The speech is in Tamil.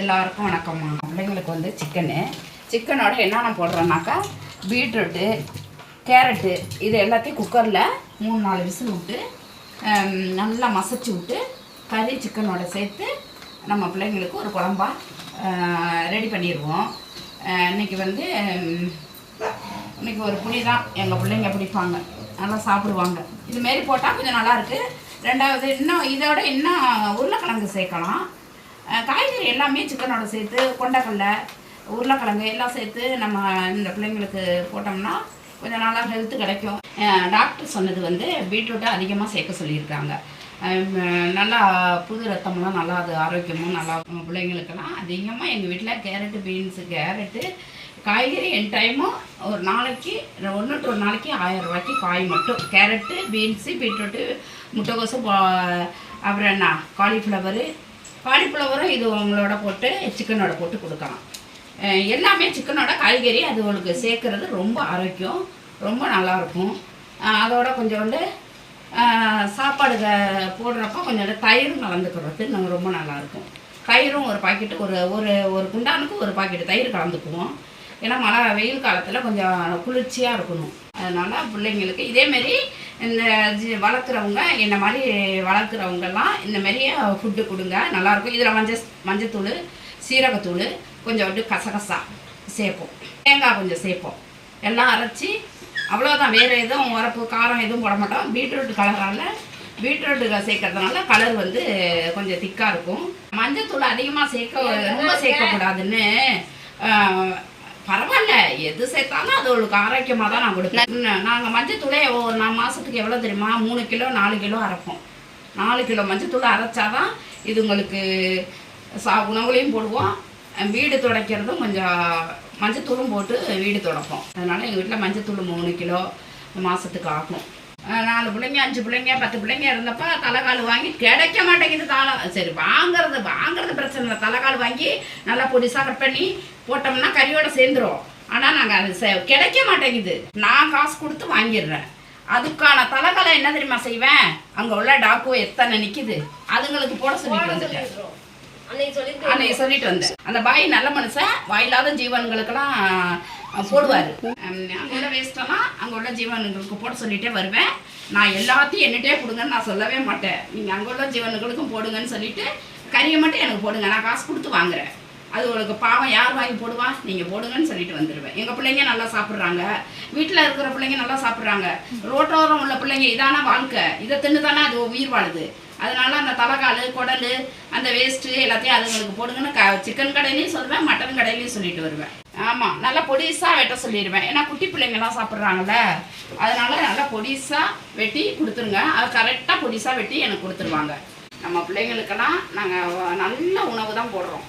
எல்லாருக்கும் வணக்கம்மா. பிள்ளைங்களுக்கு வந்து சிக்கனு சிக்கனோட என்னென்ன போடுறோன்னாக்கா பீட்ரூட்டு கேரட்டு இது எல்லாத்தையும் குக்கரில் மூணு நாலு விசில் விட்டு நல்லா மசச்சு விட்டு கறி சிக்கனோட சேர்த்து நம்ம பிள்ளைங்களுக்கு ஒரு குழம்பா ரெடி பண்ணிடுவோம் இன்றைக்கி இன்னைக்கு வந்து இன்றைக்கி இன்னைக்கு ஒரு புளி தான். எங்கள் பிள்ளைங்க பிடிப்பாங்க. நல்லா சாப்பிடுவாங்க. இதுமாரி போட்டால் கொஞ்சம் நல்லாயிருக்கு ரெண்டாவது இன்னும் இதோட இன்னும் உருளைக்கிழங்கு சேர்க்கலாம். காய்கறி எல்லாமே சிக்கனோட சேர்த்து கொண்டக்கடலை உருளைக்கிழங்கு எல்லாம் சேர்த்து நம்ம இந்த பிள்ளைங்களுக்கு போட்டோம்னா கொஞ்சம் நல்லா ஹெல்த்து கிடைக்கும். டாக்டர் சொன்னது வந்து பீட்ரூட்டை அதிகமாக சேர்க்க சொல்லியிருக்காங்க. நல்லா புது ரத்தம்லாம் நல்லா அது ஆரோக்கியமும் நல்லா இருக்கும். பிள்ளைங்களுக்கெல்லாம் அதிகமாக எங்கள் வீட்டில் கேரட்டு பீன்ஸு கேரட்டு காய்கறி என் டைமும் ஒரு நாளைக்கு ஒன்று டு ஒரு நாளைக்கு ஆயிரம் ரூபாய்க்கு காய் மட்டும். கேரட்டு பீன்ஸு பீட்ரூட்டு முட்டைக்கோசு அப்புறம் என்ன காலிஃப்ளவரு காலிஃப்ளவரும் இது உங்களோட போட்டு சிக்கனோட போட்டு கொடுக்கலாம். எல்லாமே சிக்கனோட காய்கறி அது உங்களுக்கு சேர்க்கறது ரொம்ப ஆரோக்கியம் ரொம்ப நல்லாயிருக்கும். அதோட கொஞ்சோண்டு சாப்பாடு போடுறப்ப கொஞ்சோண்டு தயிரும் கலந்துக்கிறது இன்னும் ரொம்ப நல்லாயிருக்கும். தயிரும் ஒரு பாக்கெட்டு ஒரு ஒரு ஒரு குண்டானுக்கு ஒரு பாக்கெட்டு தயிர் கலந்துக்குவோம். ஏன்னா மழை வெயில் காலத்தில் கொஞ்சம் குளிர்ச்சியாக இருக்கணும். அதனால் பிள்ளைங்களுக்கு இதேமாரி இந்த ஜி- வளர்க்குறவங்க இந்த மாதிரி வளர்க்குறவங்கெல்லாம் இந்த ஃபுட்டு கொடுங்க நல்லாயிருக்கும். இதில் மஞ்சள் மஞ்சத்தூள் சீரகத்தூள் கொஞ்சோண்டு கசகசா சேர்ப்போம். தேங்காய் கொஞ்சம் சேர்ப்போம். எல்லாம் அரைச்சி அவ்வளோதான் வேறு எதுவும் உரப்பு காரம் எதுவும் போட மாட்டோம். பீட்ரூட் கலரால் பீட்ரூட்டு சேர்க்கறதுனால கலர் வந்து கொஞ்சம் திக்காக இருக்கும். மஞ்சத்தூள் அதிகமாக சேர்க்க ரொம்ப சேர்க்கக்கூடாதுன்னு பரவாயில்ல. எது சேர்த்தாலும் அது அவளுக்கு ஆரோக்கியமாக தான் நான் கொடுப்பேன் நாங்கள் மஞ்சத்தூளே ஒரு நான் மாதத்துக்கு எவ்வளோ தெரியுமா? மூணு கிலோ நாலு கிலோ அரைப்போம். நாலு கிலோ மஞ்சத்தூள் அரைச்சாதான் இது உங்களுக்கு சா உணவுலையும் போடுவோம். வீடு துடைக்கிறதும் கொஞ்சம் மஞ்சத்தூளும் போட்டு வீடு துடைப்போம். அதனால் எங்கள் வீட்டில் மஞ்சத்தூள் மூணு கிலோ மாதத்துக்கு ஆகும். நாலு பிள்ளைங்க அஞ்சு பிள்ளைங்க பத்து பிள்ளைங்க இருந்தப்ப தலைக்கால் வாங்கி கிடைக்க மாட்டேங்குது தாளம். சரி வாங்குறது வாங்குறது பிரச்சனை இல்லை. தலைக்கால் வாங்கி நல்லா பொடிசாக கட் பண்ணி போட்டோம்னா கறியோட சேர்ந்துரும். ஆனால் நாங்கள் அது கிடைக்க மாட்டேங்குது. நான் காசு கொடுத்து வாங்கிடுறேன். அதுக்கான தலைக்காலை என்ன தெரியுமா செய்வேன்? அங்கே உள்ள டாக்கோ எத்தனை நிற்கிது அதுங்களுக்கு போட சொல்லிட்டு வந்துட்டேன். அன்னைக்கு சொல்லிட்டு வந்தேன். அந்த பாய் நல்ல மனுஷன். வாயில்லாத ஜீவன்களுக்கெல்லாம் போடுவார். அங்கே உள்ள வேஸ்ட்டெல்லாம் அங்கே உள்ள ஜீவனுங்களுக்கு போட சொல்லிட்டே வருவேன். நான் எல்லாத்தையும் என்னட்டே கொடுங்கன்னு நான் சொல்லவே மாட்டேன். நீங்கள் அங்கே உள்ள ஜீவன்களுக்கும் போடுங்கன்னு சொல்லிட்டு கறியை மட்டும் எனக்கு போடுங்க. நான் காசு கொடுத்து வாங்குறேன். அது உங்களுக்கு பாவம் யார் வாங்கி போடுவா? நீங்கள் போடுங்கன்னு சொல்லிட்டு வந்துடுவேன் எங்கள் பிள்ளைங்க நல்லா சாப்பிட்றாங்க. வீட்டில் இருக்கிற பிள்ளைங்க நல்லா சாப்பிட்றாங்க. ரோட்டோரம் உள்ள பிள்ளைங்க இதான வாழ்க்கை. இதை தின்னு தானே அது உயிர் வாழுது. அதனால அந்த தலைக்கால் குடல் அந்த வேஸ்ட்டு எல்லாத்தையும் அதுங்களுக்கு போடுங்கன்னு க சிக்கன் கடையிலையும் சொல்லுவேன் மட்டன் கடையிலையும் சொல்லிட்டு வருவேன். ஆமாம் நல்லா பொடிசாக வெட்ட சொல்லிடுவேன் ஏன்னா குட்டி பிள்ளைங்கலாம் சாப்பிட்றாங்கல்ல. அதனால் நல்லா பொடிசாக வெட்டி கொடுத்துருங்க. அது கரெக்டாக பொடிசாக வெட்டி எனக்கு கொடுத்துருவாங்க. நம்ம பிள்ளைங்களுக்கெல்லாம் நாங்கள் நல்ல உணவு தான் போடுறோம்.